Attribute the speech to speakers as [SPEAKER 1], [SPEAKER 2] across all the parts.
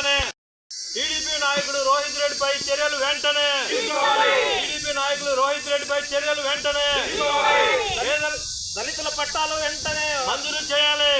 [SPEAKER 1] వెంటనే టీడీపీ నాయకుడు రోహిత్ రెడ్డిపై చర్యలు వెంటనే. టీడీపీ నాయకులు రోహిత్ రెడ్డిపై చర్యలు వెంటనే. దళితుల పట్టాలు వెంటనే మంజూరు చేయాలి.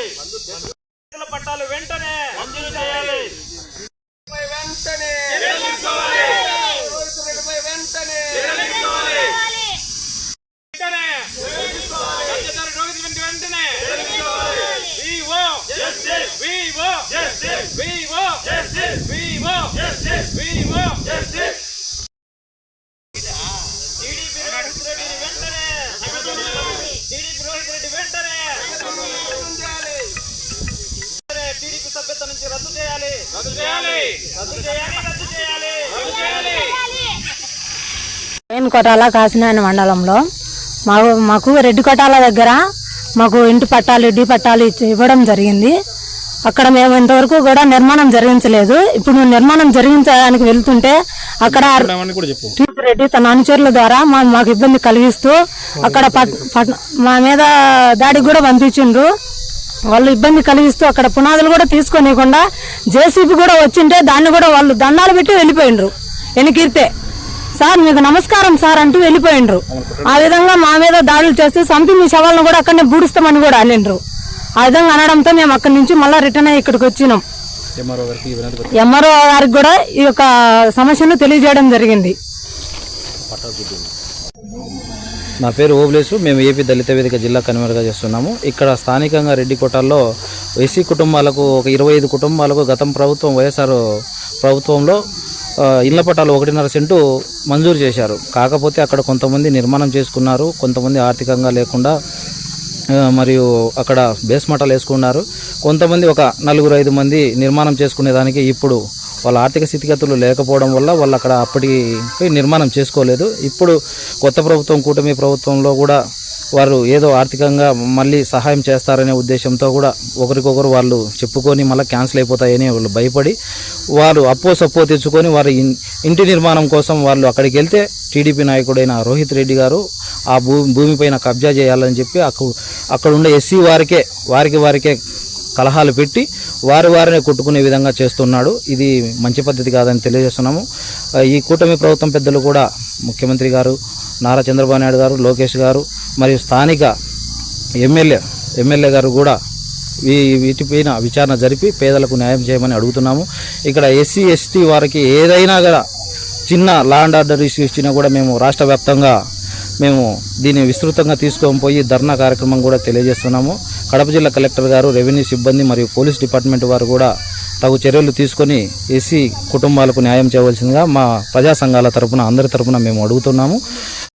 [SPEAKER 2] కొట్టాల కాసినాయన మండలంలో. మాకు మాకు రెడ్డి కొట్టాల దగ్గర మాకు ఇంటి పట్టాలు ఇడ్డి పట్టాలు ఇచ్చి- ఇవ్వడం జరిగింది. అక్కడ మేము ఇంతవరకు కూడా నిర్మాణం జరిగించలేదు. ఇప్పుడు నిర్మాణం జరిగించడానికి వెళ్తుంటే అక్కడ రెడ్డి తన అనుచరుల ద్వారా మా మాకు ఇబ్బంది కలిగిస్తూ అక్కడ మా మీద దాడికి కూడా పంపించిండ్రు. వాళ్ళు ఇబ్బంది కలిగిస్తూ అక్కడ పునాదులు కూడా తీసుకోనివ్వకుండా జేసీబీ కూడా వచ్చింటే దాన్ని కూడా వాళ్ళు దండాలు పెట్టి వెళ్ళిపోయిండ్రు. ఎనికిరితే. సార్ మీకు నమస్కారం సార్ అంటూ వెళ్ళిపోయిండ్రు. ఆ విధంగా మా మీద దాడులు చేస్తే సంపి మీ శవాలను కూడా అక్కడనే బూడిస్తామని కూడా అల్లిండ్రు ఆ విధంగా అనడంతో మేము అక్కడి నుంచి మళ్ళీ రిటర్న్ అయ్యి ఇక్కడికి వచ్చినాం. ఎంఆర్ఓ గారికి కూడా ఈ యొక్క సమస్యను తెలియజేయడం జరిగింది.
[SPEAKER 3] నా పేరు ఓబులేసు. మేము ఏపీ దళిత వేదిక జిల్లా కన్వీనర్గా చేస్తున్నాము. ఇక్కడ స్థానికంగా రెడ్డి కోటాల్లో ఎస్సీ కుటుంబాలకు ఒక ఇరవై ఐదు కుటుంబాలకు గతం ప్రభుత్వం వైఎస్ఆర్ ప్రభుత్వంలో ఇళ్ళ పట్టాలు ఒకటిన్నర సెంటు మంజూరు చేశారు. కాకపోతే అక్కడ కొంతమంది నిర్మాణం చేసుకున్నారు కొంతమంది ఆర్థికంగా లేకుండా మరియు అక్కడ బేస్ మటాలు వేసుకున్నారు. కొంతమంది ఒక నలుగురు ఐదు మంది నిర్మాణం చేసుకునేదానికి ఇప్పుడు వాళ్ళ ఆర్థిక స్థితిగతులు లేకపోవడం వల్ల వాళ్ళు అక్కడ అప్పటికి నిర్మాణం చేసుకోలేదు. ఇప్పుడు కొత్త ప్రభుత్వం కూటమి ప్రభుత్వంలో కూడా వారు ఏదో ఆర్థికంగా మళ్ళీ సహాయం చేస్తారనే ఉద్దేశంతో కూడా ఒకరికొకరు వాళ్ళు చెప్పుకొని మళ్ళీ క్యాన్సిల్ అయిపోతాయని వాళ్ళు భయపడి వారు అప్పో సప్పో తెచ్చుకొని వారి ఇంటి నిర్మాణం కోసం వాళ్ళు అక్కడికి వెళ్తే టీడీపీ నాయకుడైన రోహిత్ రెడ్డి గారు ఆ భూమి భూమిపైన కబ్జా చేయాలని చెప్పి అక్కడ అక్కడ ఉండే ఎస్సీ వారికే వారికి వారికే కలహాలు పెట్టి వారి వారినే కొట్టుకునే విధంగా చేస్తున్నాడు. ఇది మంచి పద్ధతి కాదని తెలియజేస్తున్నాము. ఈ కూటమి ప్రభుత్వం పెద్దలు కూడా ముఖ్యమంత్రి గారు నారా చంద్రబాబు నాయుడు గారు లోకేష్ గారు మరియు స్థానిక ఎమ్మెల్యే ఎమ్మెల్యే గారు కూడా వీ వీటిపైన విచారణ జరిపి పేదలకు న్యాయం చేయమని అడుగుతున్నాము. ఇక్కడ ఎస్సీ ఎస్టీ వారికి ఏదైనా కూడా చిన్న లా ఆర్డర్ ఇష్యూ ఇచ్చినా కూడా మేము రాష్ట్ర వ్యాప్తంగా మేము దీన్ని విస్తృతంగా తీసుకొని పోయి ధర్నా కార్యక్రమం కూడా తెలియజేస్తున్నాము. కడప జిల్లా కలెక్టర్ గారు రెవెన్యూ సిబ్బంది మరియు పోలీస్ డిపార్ట్మెంట్ వారు కూడా తగు చర్యలు తీసుకొని ఎస్సీ కుటుంబాలకు న్యాయం చేయవలసిందిగా మా ప్రజా సంఘాల తరపున అందరి తరపున మేము అడుగుతున్నాము.